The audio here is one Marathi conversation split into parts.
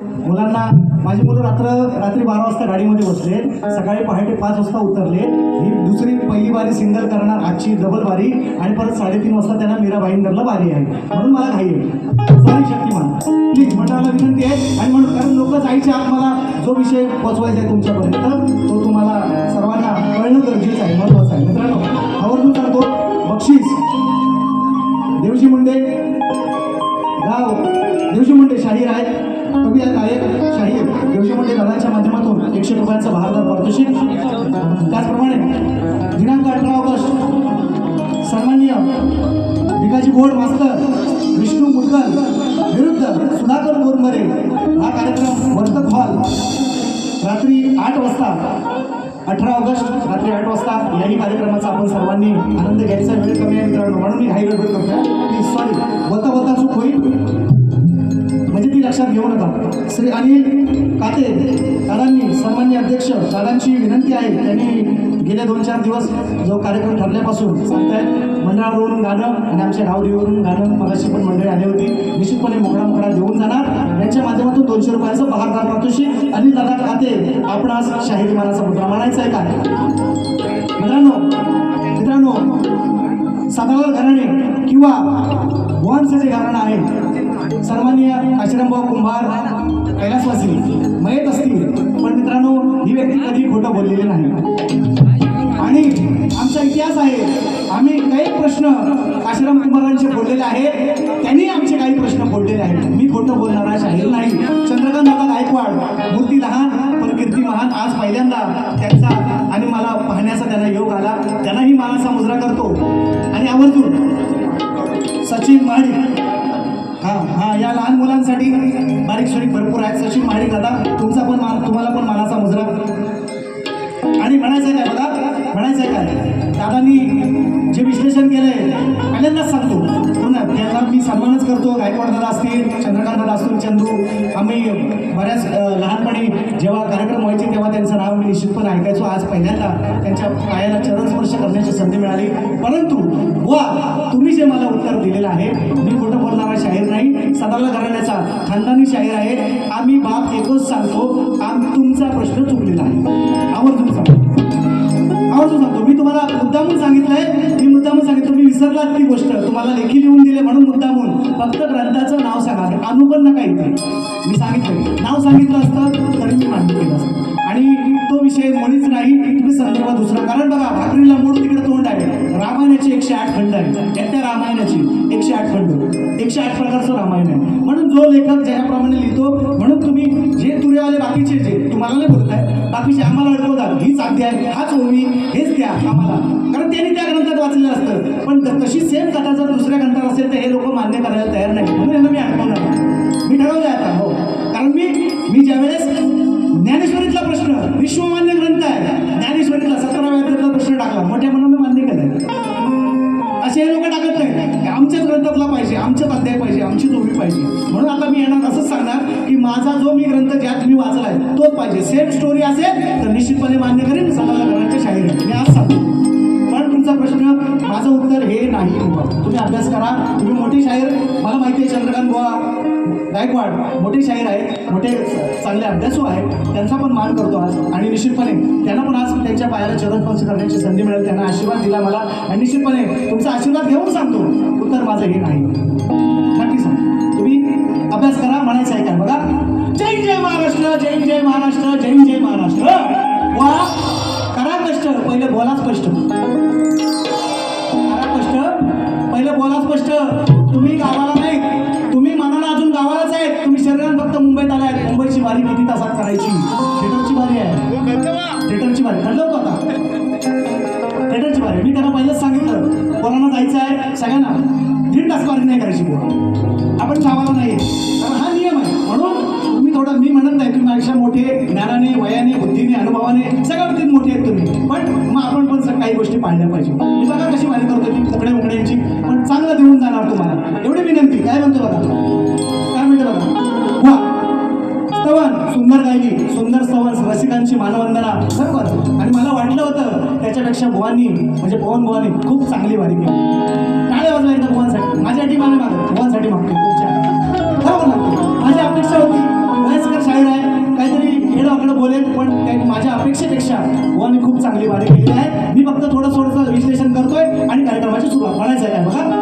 मुलांना माझी मुलं रात्र रात्री बारा वाजता गाडीमध्ये बसले. सकाळी पहाटे पाच वाजता उतरले. ही दुसरी पहिली बारी सिंगल करणार आजची डबल बारी आणि परत साडेतीन वाजता त्यांना मीरा भाईंदरला बारी आहे. म्हणून मला घाई सॉरी शक्तिमान प्लीज मंडळाला विनंती आहे. आणि म्हणून कारण लोक जायच्या आत मला जो विषय पोचवायचा आहे तुमच्यापर्यंत तो तुम्हाला सर्वांना कळणं गरजेचं आहे महत्त्वाचं आहे. मित्रांनो आवर्जून सांगतो बक्षीस. देवजी मुंडे गाव. देवजी मुंडे शाहीर आहेत. कवी गायक शाहीर देवजी मुंडे माध्यमातून एकशे रुपयांचं भारदार पारितोषिक. त्याचप्रमाणे दिनांक अठरा ऑगस्ट सन्माननीय भिकाजी बोर्ड मास्तर विष्णू मुदगल विरुद्ध सुधाकर बोरमरे हा कार्यक्रम वर्तक हॉल रात्री आठ वाजता अठरा ऑगस्ट रात्री आठ वाजता याही कार्यक्रमाचा आपण सर्वांनी आनंद घ्यायचा. वेळ कमी आहे मित्रांनो म्हणून मी घाई गडबड करतोय. सॉरी होता होता चूक होईल म्हणजे लक्षात घेऊ नका. श्री अनिल काते दादांनी सन्मान्य अध्यक्ष दादांची विनंती आहे त्यांनी गेले दोन चार दिवस जो कार्यक्रम ठरल्यापासून सांगतायत. मंडळावरून गाणं आणि आमच्या गावडीवरून गाणं मगाशी पण मंडळी आली होती. निश्चितपणे मोकळा मोकळा देऊन जाणार. यांच्या माध्यमातून दोनशे रुपयाचं बहारदार पारितोषिक अनिल दादा काते आपण आज शाहीर मानाचा मुद्रा मानायचा आहे. का मित्रांनो मित्रांनो साधारण घराणे किंवा वंश जे घराणं आहे. सन्माननीय आश्रमभाऊ कुंभार कैलासवासी मयत असतील पण मित्रांनो ही व्यक्ती कधी खोटं बोललेली नाही. आणि आमचा इतिहास आहे आम्ही काही प्रश्न आश्रम कुंभारांचे बोललेले आहेत त्यांनी आमचे काही प्रश्न बोललेले आहेत. मी खोटं बोलणारा शाहीर नाही. चंद्रकांत दादा गायकवाड मूर्ती लहान पण कीर्ती महान आज पहिल्यांदा त्यांचा आणि मला पाहण्याचा त्यांना योग आला. त्यांनाही मानाचा मुजरा करतो. आणि आवर्जून सचिन महाडिक हा हा या लहान मुलांसाठी बारीक सोरीक भरपूर आहेत. सचिन महाडिक दादा तुमचा पण मान तुम्हाला पण मानाचा मुजरा. आणि म्हणायचं काय बघा म्हणायचं काय? दादांनी जे विश्लेषण केलंय पहिल्यांदाच सांगतो. हो पुन्हा त्यांना मी सन्मानच करतो. गायकवाड दादा असतील चंद्रकांत दादा असतील चंदू आम्ही बऱ्याच लहानपणी जेव्हा कार्यक्रम व्हायचे तेव्हा त्यांचं नाव मी निश्चितपणे ऐकायचो. आज पहिल्यांदा त्यांच्या पायाला चरणस्पर्श करण्याची संधी मिळाली. परंतु वा तुम्ही जे मला उत्तर दिलेलं आहे मी खोटं शाहीर नाही सदाला घराण्याचा खानदानी शाहीर आहे. आम्ही बाप एकच सांगतो आम तुमचा प्रश्न चुकलेला आहे. आवर्जून सांगतो. आवर्जून सांगतो. मी तुम्हाला मुद्दामून सांगितलंय मी मुद्दामून सांगितलं तुम्ही विसरलात ती गोष्ट. तुम्हाला लेखी लिहून दिले म्हणून मुद्दामून. फक्त ग्रंथाचं नाव सांगा. अनुपण नका इथे मी सांगितलं नाव सांगितलं असतं तरी मी मान्य केलं असतं. आणि तो विषय मुळीच नाही तुम्ही संदर्भ दुसरा. कारण बघा भाकरीला मूळ तिकडे तोंड आहे. प्रकारचं रामायण आहे. म्हणून जो लेखक ज्याप्रमाणे लिहितो म्हणून तुम्ही जे तुरेवाले बाकीचे जे तुम्हाला नाही बोलताय बाकीचे आम्हाला अडकवतात. हीच अध्याय हाच ओवी हेच द्या आम्हाला. कारण त्यांनी त्या ग्रंथात वाचलेलं असतं. पण तशी सेम कथा जर दुसऱ्या ग्रंथात असेल तर हे लोक मान्य करायला तयार नाही म्हणून यांना मी अडकवणार नाही. मी ठरवलं आता हो. कारण मी मी ज्यावेळेस ज्ञानेश्वरीतला प्रश्न विश्वमान्य ग्रंथ आहे ज्ञानेश्वरीतला सतराव्या प्रश्न टाकला. मोठ्या मनानं मान्य केलाय. असे हे लोक आमच्याच ग्रंथातला पाहिजे आमच्याच अध्याय पाहिजे आमची जोडी पाहिजे. म्हणून आता मी येणार असंच सांगणार की माझा जो मी ग्रंथ ज्यात मी वाचलाय तोच पाहिजे. सेम स्टोरी असेल तर निश्चितपणे मान्य करेन सगळ्या घरांच्या शाळेत मी आज सांगतो. पण तुमचा प्रश्न माझं उत्तर हे नाही तुम्ही अभ्यास करा. तुम्ही मोठी शाहीर मला माहिती आहे चंद्रकांत बोवा गायकवाड मोठे शाहीर आहेत मोठे चांगले अभ्यासू आहेत त्यांचा पण मान करतो आज. आणि निश्चितपणे त्यांना पण आज त्यांच्या पायाला चरणस्पर्श करण्याची संधी मिळेल त्यांना आशीर्वाद दिला मला. आणि निश्चितपणे तुमचा आशीर्वाद घेऊन सांगतो उत्तर माझं हे नाही. नक्की सांग तुम्ही अभ्यास करा म्हणायचं आहे काय? बघा. जय जय महाराष्ट्र जय जय महाराष्ट्र जय जय महाराष्ट्र. वा करा कष्ट. पहिले बोला स्पष्ट. करा कष्ट. पहिले बोला स्पष्ट. तुम्ही गावाला जायचं आहे सगळ्यांना. दीड तास नाही करायची आपण चावाला नाही कारण हा नियम आहे. म्हणून तुम्ही थोडं मी म्हणत नाही तुम्ही माझ्या मोठे ज्ञानाने वयाने बुद्धीने अनुभवाने सगळ्या बाबतीत मोठे आहेत तुम्ही. पण मग आपण पण काही गोष्टी पाळल्या पाहिजे. मी बघा कशी माहिती करतो ती कपडे उकड्यांची पण चांगलं देऊन जाणार तुम्हाला. एवढी विनंती. काय म्हणतो बघा? काय म्हणतो बघा? वा. स्तवन सुंदर गायली सुंदर स्तवन रसिकांची मानवंदना. बरोबर त्याच्यापेक्षा भुवानी म्हणजे पवन भुवानी खूप चांगली वारी केली. काय वाजवा एकदा भुवानसाठी माझ्या मला मागत भुवानसाठी मागतो माझी अपेक्षा होती वयस्कर शाहीर आहे काहीतरी हेड आपलं बोलेल पण त्यांनी माझ्या अपेक्षेपेक्षा भुवानी खूप चांगली वारी केली आहे. मी फक्त थोडं थोडंसं विश्लेषण करतोय आणि कार्यक्रमाची सुरुवात. म्हणायचं आहे बघा.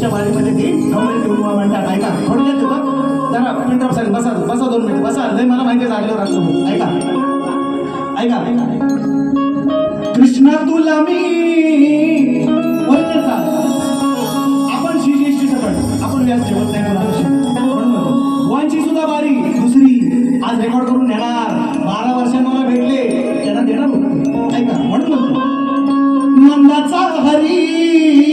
तुमच्या वाडीमध्ये ती नवरी उर्वा म्हणतात ऐका म्हणून येते का जरा पिंटॉप साहेब बसा बसा दोन मिनिट बसा लय मला माहिती झालेलं असतो ऐका ऐका कृष्णा तुला मी वंदता आपण शिजेशी सकट आपण व्यास जेवत नाही म्हणून सुद्धा बारी दुसरी आज रेकॉर्ड करून नेणार. बारा वर्षांना मला भेटले त्यांना देणार ऐका म्हणून मंदाचा हरी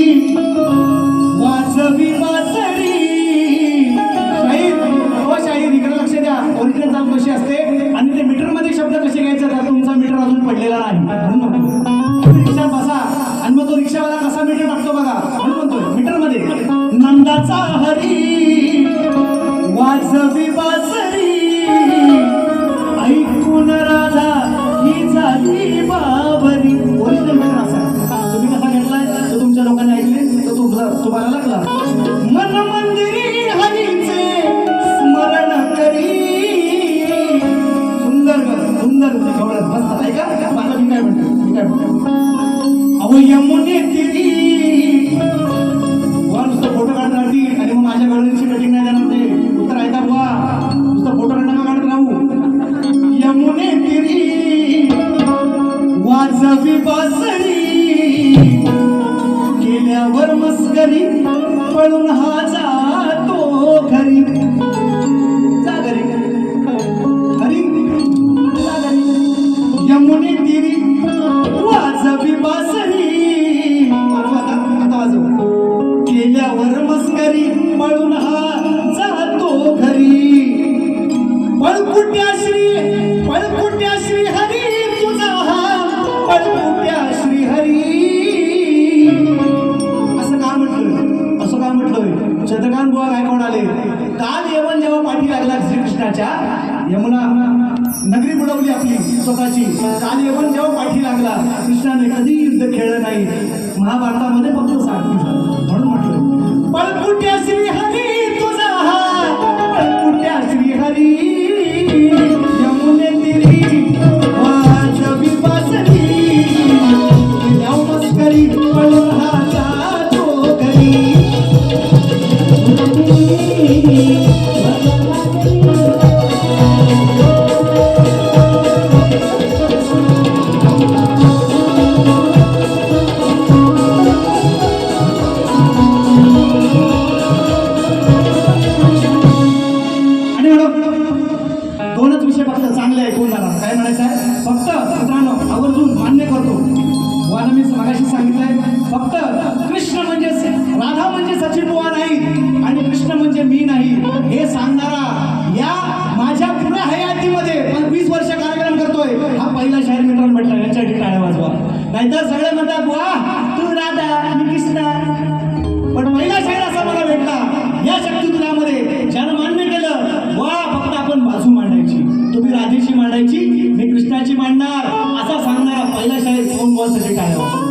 कृष्णाच्या यमुना नगरी बुडवली आपली. स्वतःची. काल यमन जेव्हा पाठी लागला कृष्णाने कधी युद्ध खेळलं नाही? महाभारतामध्ये फक्त सारखी म्हणून म्हटलं पण कुठ्या श्री हरी तुझा पण कुठ्या श्री हरी यमुने तिरी शाहीर फोन बॉलसाठी काय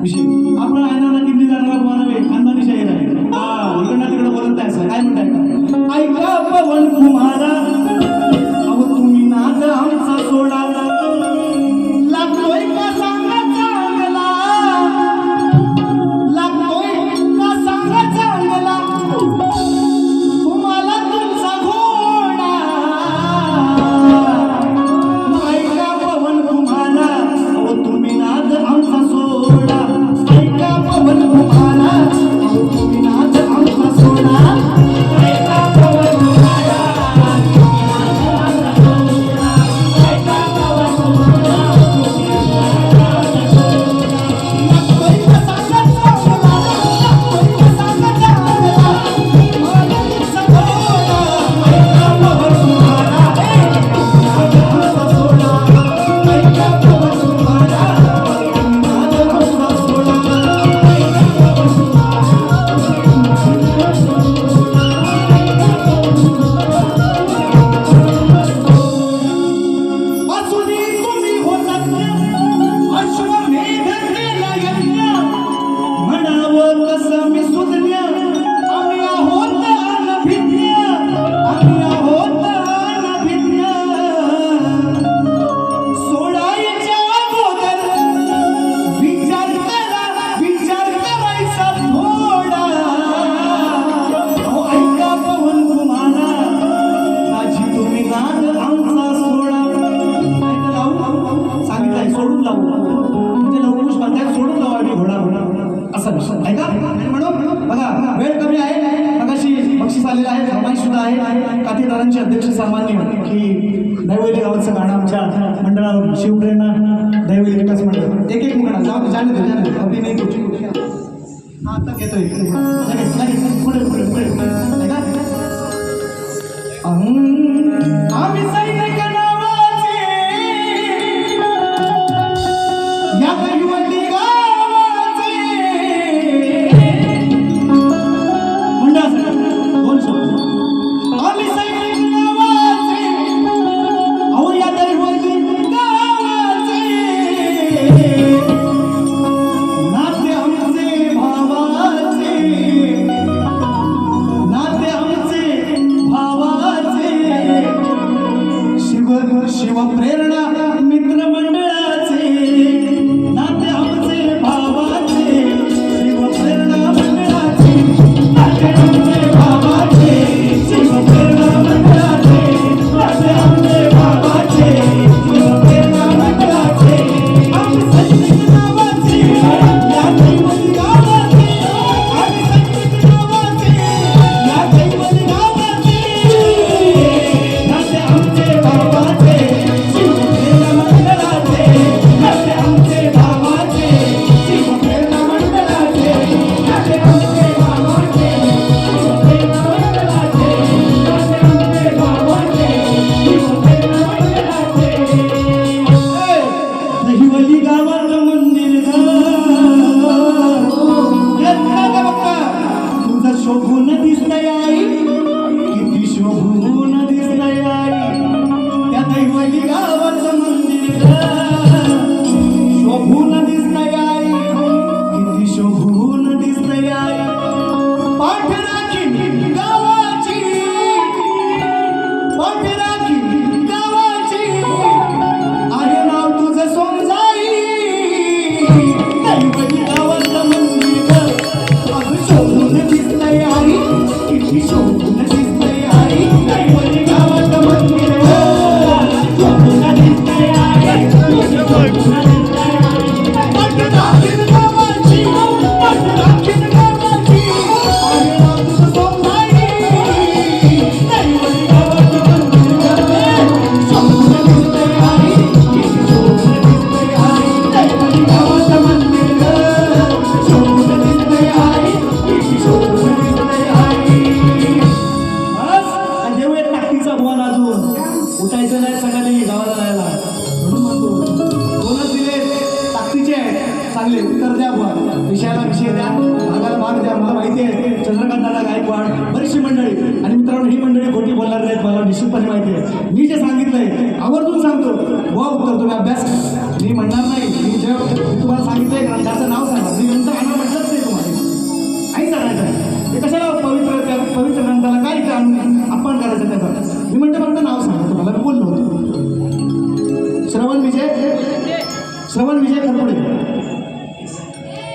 विषय आपण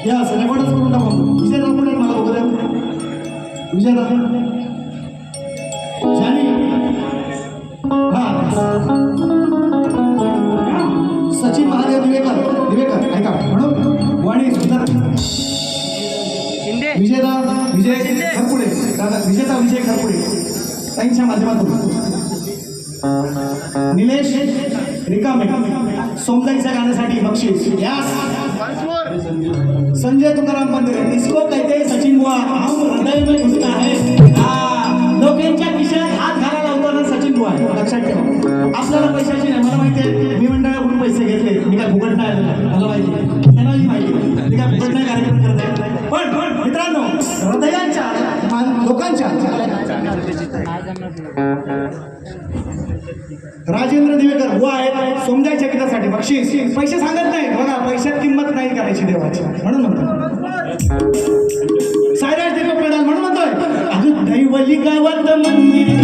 या रेकॉर्डच करून टाकू विजयदा पुढे मला द्या. विजयदा जानी हा. सचिन महादेव दिवेकर. दिवेकर ऐका. म्हणून वाणी सुंदर विजयदा विजय खरपुडे दादा विजेता विजय खरपुडे ताईंच्या माध्यमातून. निलेश रिकामे. सोमदाईच्या गाण्यासाठी बक्षीस. यास संजय तुकाराम पंधरे इसको कहते हैं सचिन बुआ हम हृदय में घुसता है हा, लोकांच्या खिशात हात घालायला होता सचिन बुआ आहे. लक्षात ठेवा आपल्याला पैशाची नाही मला माहिती आहे मी मंडळाकडून पैसे घेतले मी काय फुकट नाही. मला माहिती आहे. त्यांनाही माहिती. मी काय फुकट नाही कार्यक्रम करत आहे. पण पण मित्रांनो हृदयांच्या मान- लोकांच्या राजेंद्र दिवेकर बुवा आहेत. सोमजाई चकितासाठी बक्षीस. पैसे सांगत नाही बघा हो पैशात किंमत नाही करायची देवाची. म्हणून म्हणतो. सायराज देव प्रधान म्हणून म्हणतोय. अजून दैवली गावात मंदिर